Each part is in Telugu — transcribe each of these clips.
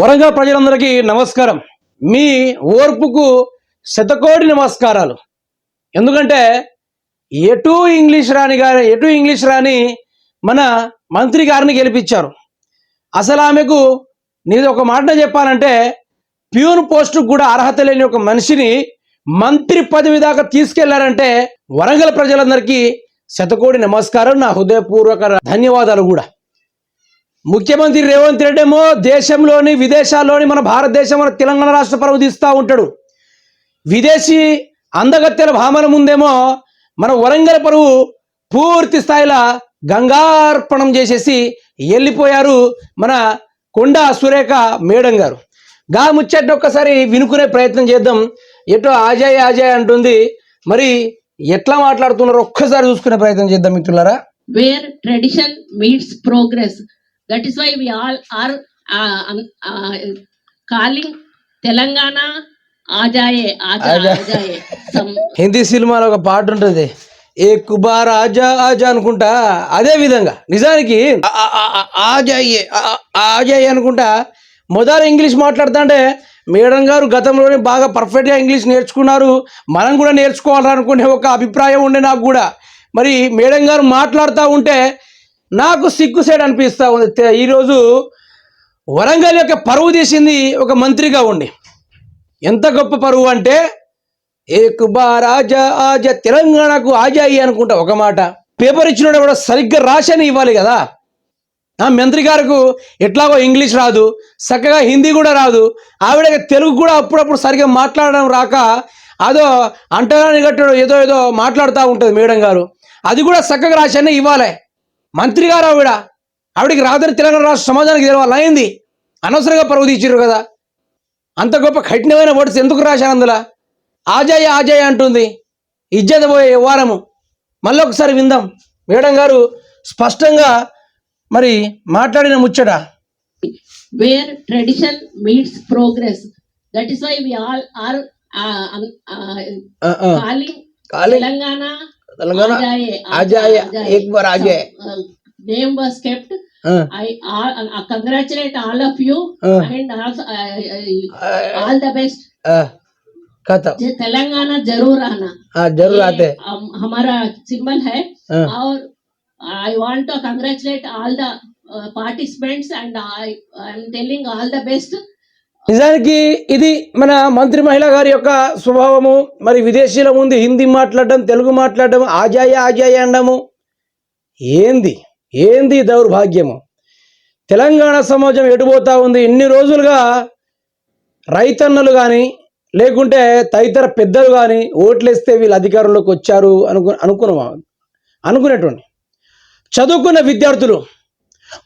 వరంగల్ ప్రజలందరికీ నమస్కారం. మీ ఓర్పుకు శతకోటి నమస్కారాలు. ఎందుకంటే ఎటు ఇంగ్లీష్ రాని గారి ఎటు ఇంగ్లీష్ రాని మన మంత్రి గారిని గెలిపించారు. అసలు ఆమెకు నేను ఒక మాట చెప్పాలంటే ప్యూన్ పోస్టు కూడా అర్హత లేని ఒక మనిషిని మంత్రి పదవి దాకా తీసుకెళ్ళారంటే వరంగల్ ప్రజలందరికీ శతకోటి నమస్కారం. నా హృదయపూర్వక ధన్యవాదాలు కూడా. ముఖ్యమంత్రి రేవంత్ రెడ్డి ఏమో దేశంలోని విదేశాల్లోని మన భారతదేశం మన తెలంగాణ రాష్ట్ర పరువు తీస్తూ ఉంటాడు. విదేశీ అందగత్తెల భామల ముందేమో మన వరంగల్ పరువు పూర్తి స్థాయిలో గంగార్పణం చేసేసి వెళ్ళిపోయారు మన కొండ సురేఖ మేడం గారు. గా ముచ్చట ఒక్కసారి వినుకునే ప్రయత్నం చేద్దాం. ఎటో ఆజాయ్ ఆజాయ్ అంటుంది. మరి ఎట్లా మాట్లాడుతున్నారో ఒక్కసారి చూసుకునే ప్రయత్నం చేద్దాం మిత్రులారా. Where tradition meets progress Um, uh, calling Telangana Ajaye, Aja, Aja. Ajaye. Some Hindi సినిమాలో ఒక పాట ఉంటుంది ఏ కుబార్ ఆజా ఆజా అనుకుంటా అదే విధంగా నిజానికి ఆజాయే ఆజాయే అనుకుంటా మొదలు ఇంగ్లీష్ మాట్లాడుతుంటే మేడం గారు గతంలోనే బాగా పర్ఫెక్ట్గా ఇంగ్లీష్ నేర్చుకున్నారు మనం కూడా నేర్చుకోవాలనుకునే ఒక అభిప్రాయం ఉండే నాకు కూడా మరి మేడం గారు మాట్లాడుతూ ఉంటే నాకు సిగ్గు సైడ్ అనిపిస్తూ ఉంది. ఈరోజు వరంగల్ యొక్క పరువు తీసింది ఒక మంత్రిగా ఉండి. ఎంత గొప్ప పరువు అంటే ఏకుబా రాజా ఆజా ఆజా తెలంగాణకు ఆజాయి అనుకుంటా ఒక మాట. పేపర్ ఇచ్చిన కూడా సరిగ్గా రాసని ఇవ్వాలి కదా. ఆ మంత్రి గారికి ఎట్లాగో ఇంగ్లీష్ రాదు చక్కగా హిందీ కూడా రాదు ఆవిడ తెలుగు కూడా అప్పుడప్పుడు సరిగ్గా మాట్లాడడం రాక అదో అంటరాని గట్టడు ఏదో ఏదో మాట్లాడుతూ ఉంటుంది మేడం గారు. అది కూడా చక్కగా రాసని ఇవ్వాలి. మంత్రి గారు ఆవిడ. ఆవిడకి రాదని తెలంగాణ రాష్ట్ర సమాజానికి తెలవాలి అయింది. అనవసరంగా పరువు తీసిర్రు కదా. అంత గొప్ప కఠినమైన వర్డ్స్ ఎందుకు రాశాను అందులో? ఆజాయ ఆజాయ అంటుంది. ఇజ్జత పోయే వారము మళ్ళీ ఒకసారి విందాం. మేడం గారు స్పష్టంగా మరి మాట్లాడిన ముచ్చట. Where tradition meets progress. That is why we all are uh, um, uh, ఆ, ఆ. calling Calling. Telangana Telangana Telangana? आ जाए एक बार आ जाए name was kept I i congratulate all of you and all the best खत्म। तेलंगाना ज़रूर आना। हाँ ज़रूर आते। हमारा सिंबल है। हाँ। और I want to congratulate all the participants and I I am telling all the best నిజానికి ఇది మన మంత్రి మహిళ గారి యొక్క స్వభావము మరి విదేశీల ముందు హిందీ మాట్లాడడం తెలుగు మాట్లాడడం ఆజాయ ఆజాయ అనడము. ఏంది? ఏంది దౌర్భాగ్యము? తెలంగాణ సమాజం ఎటుపోతా ఉంది? ఇన్ని రోజులుగా రైతన్నలు కానీ లేకుంటే తదితర పెద్దలు కానీ ఓట్లేస్తే వీళ్ళు అధికారంలోకి వచ్చారు అనుకు అనుకున్నాం అనుకునేటువంటి చదువుకున్న విద్యార్థులు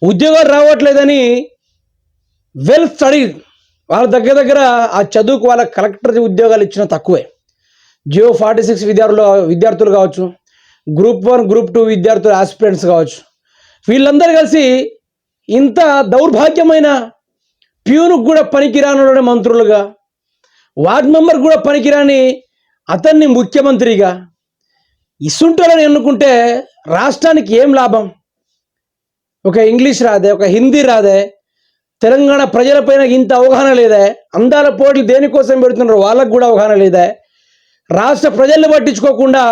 ఉద్యోగాలు రావట్లేదని వెల్ స్టడీ వాళ్ళ దగ్గర దగ్గర ఆ చదువుకు వాళ్ళ కలెక్టర్ ఉద్యోగాలు ఇచ్చిన తక్కువే. జియో ఫార్టీ సిక్స్ విద్యార్థులు విద్యార్థులు కావచ్చు గ్రూప్ వన్ గ్రూప్ టూ విద్యార్థులు ఆస్పిరెంట్స్ కావచ్చు. వీళ్ళందరూ కలిసి ఇంత దౌర్భాగ్యమైన ప్యూన్కు కూడా పనికిరాని మంత్రులుగా వార్డ్ మెంబర్ కూడా పనికిరాని అతన్ని ముఖ్యమంత్రిగా ఇసుంటారని ఎన్నుకుంటే రాష్ట్రానికి ఏం లాభం? ఒక ఇంగ్లీష్ రాదే ఒక హిందీ రాదే తెలంగాణ ప్రజలపైన ఇంత అవగాహన లేదే. అందాల పోటీలు దేనికోసం పెడుతున్నారు? వాళ్ళకు కూడా అవగాహన లేదే. రాష్ట్ర ప్రజల్ని పట్టించుకోకుండా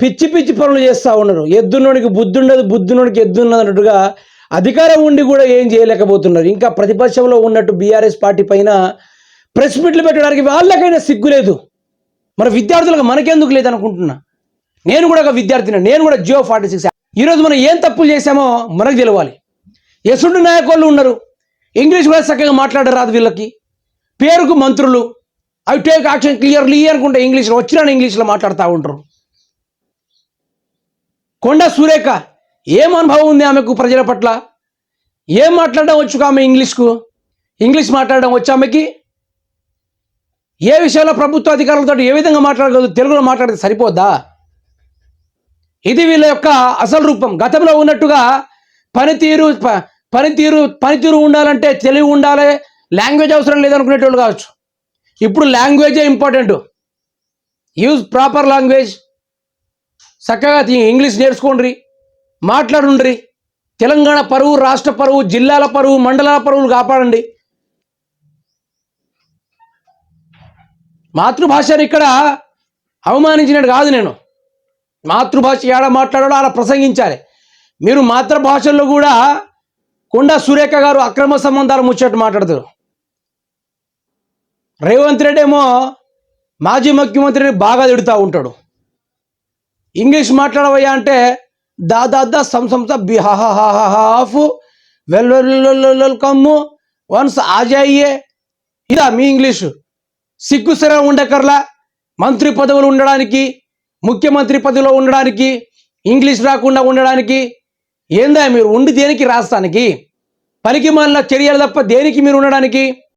పిచ్చి పిచ్చి పనులు చేస్తూ ఉన్నారు. ఎద్దునోడికి బుద్ధి ఉండదు బుద్ధునోడికి ఎద్దున్నది అన్నట్టుగా అధికారం ఉండి కూడా ఏం చేయలేకపోతున్నారు. ఇంకా ప్రతిపక్షంలో ఉన్నట్టు బీఆర్ఎస్ పార్టీ పైన ప్రెస్ మీట్లు పెట్టడానికి వాళ్ళకైనా సిగ్గు లేదు. మరి విద్యార్థులకు మనకెందుకు లేదనుకుంటున్నా నేను కూడా ఒక విద్యార్థిని నేను కూడా జియో ఫార్టీ సిక్స్ ఈరోజు మనం ఏం తప్పులు చేశామో మనకు తెలవాలి. ఎసుండు నాయకులు ఉన్నారు. ఇంగ్లీష్ కూడా చక్కగా మాట్లాడరాదు వీళ్ళకి. పేరుకు మంత్రులు. అవి టేక్ యాక్షన్ క్లియర్లీ అనుకుంటే ఇంగ్లీష్లో వచ్చిన ఇంగ్లీష్లో మాట్లాడుతూ ఉంటారు. కొండ సురేఖ ఏం అనుభవం ఉంది ఆమెకు ప్రజల పట్ల? ఏం మాట్లాడడం వచ్చు ఆమె ఇంగ్లీష్కు? ఇంగ్లీష్ మాట్లాడడం వచ్చు ఆమెకి? ఏ విషయంలో ప్రభుత్వ అధికారులతో ఏ విధంగా మాట్లాడగలదు? తెలుగులో మాట్లాడితే సరిపోద్దా? ఇది వీళ్ళ యొక్క అసలు రూపం. గతంలో ఉన్నట్టుగా పనితీరు ప- పనితీరు పనితీరు ఉండాలంటే తెలివి ఉండాలి లాంగ్వేజ్ అవసరం లేదనుకునేటోళ్ళు కావచ్చు. ఇప్పుడు లాంగ్వేజే ఇంపార్టెంట్ యూజ్ ప్రాపర్ లాంగ్వేజ్ చక్కగా ఇంగ్లీష్ నేర్చుకోండి మాట్లాడుండ్రి. తెలంగాణ పరువు రాష్ట్ర పరువు జిల్లాల పరువు మండలాల పరువులు కాపాడండి. మాతృభాషను ఇక్కడ అవమానించినట్టు కాదు నేను. మాతృభాష ఎలా మాట్లాడాలో అలా ప్రసంగించాలి. మీరు మాతృభాషల్లో కూడా కొండా సురేఖ గారు అక్రమ సంబంధాలు ముచ్చట్టు మాట్లాడతారు. రేవంత్ రెడ్డి ఏమో మాజీ ముఖ్యమంత్రిని బాగా తిడుతూ ఉంటాడు. ఇంగ్లీష్ మాట్లాడవయ్యా అంటే దాదా సం సంస బిహాఫ్ వెల్ వెల్కమ్ వన్స్ ఆజాయియే ఇదా మీ ఇంగ్లీషు. సిగ్గుసర ఉండకర్లా మంత్రి పదవులు ఉండడానికి ముఖ్యమంత్రి పదవిలో ఉండడానికి ఇంగ్లీష్ రాకుండా ఉండడానికి ఏందా మీరు ఉండి దేనికి రాస్తానికి పనికి మళ్ళీ చర్యలు తప్ప దేనికి మీరు ఉండడానికి?